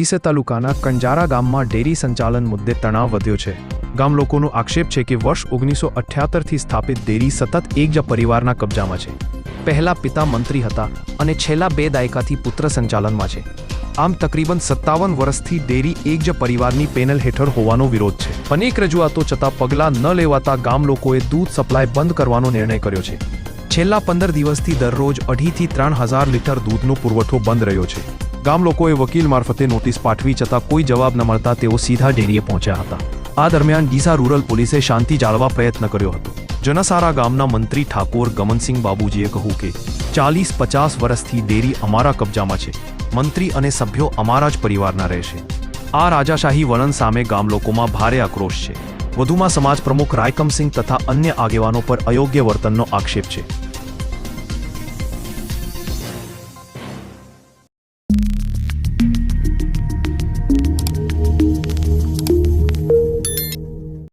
ડીસા તાલુકાના કંજારા ગામમાં ડેરી સંચાલન મુદ્દે તણાવ વધ્યો છે. ગામ લોકોનો આક્ષેપ છે કે વર્ષ ઓગણીસો અઠ્યાતરથી સ્થાપિત ડેરી સતત એક જ પરિવારના કબજામાં છે. પહેલા પિતા મંત્રી હતા અને છેલ્લા બે દાયકાથી પુત્ર સંચાલનમાં છે. આમ તકરીબન સત્તાવન વર્ષથી ડેરી એક જ પરિવારની પેનલ હેઠળ હોવાનો વિરોધ છે. અનેક રજૂઆતો છતાં પગલાં ન લેવાતા ગામ લોકોએ દૂધ સપ્લાય બંધ કરવાનો નિર્ણય કર્યો છે. છેલ્લા પંદર દિવસથી દરરોજ અઢીથી ત્રણ હજાર લીટર દૂધનો પુરવઠો બંધ રહ્યો છે. ગામ લોકોએ વકીલ મારફતે નોટિસ પાઠવી છતાં કોઈ જવાબ ન મળતા તેઓ સીધા ડેરીએ પહોંચ્યા હતા. આ દરમિયાન ડીસા રૂરલ પોલીસે શાંતિ જાળવા પ્રયત્ન કર્યો હતો. જનસારા ગામના મંત્રી ઠાકોર ગમનસિંહ બાબુજીએ કહ્યું કે ચાલીસ પચાસ વર્ષથી ડેરી અમારા કબજામાં છે. મંત્રી અને સભ્યો અમારા જ પરિવારના રહેશે. આ રાજાશાહી વલણ સામે ગામ લોકોમાં ભારે આક્રોશ છે. વધુમાં સમાજ પ્રમુખ રાયકમસિંહ તથા અન્ય આગેવાનો પર અયોગ્ય વર્તનનો આક્ષેપ છે.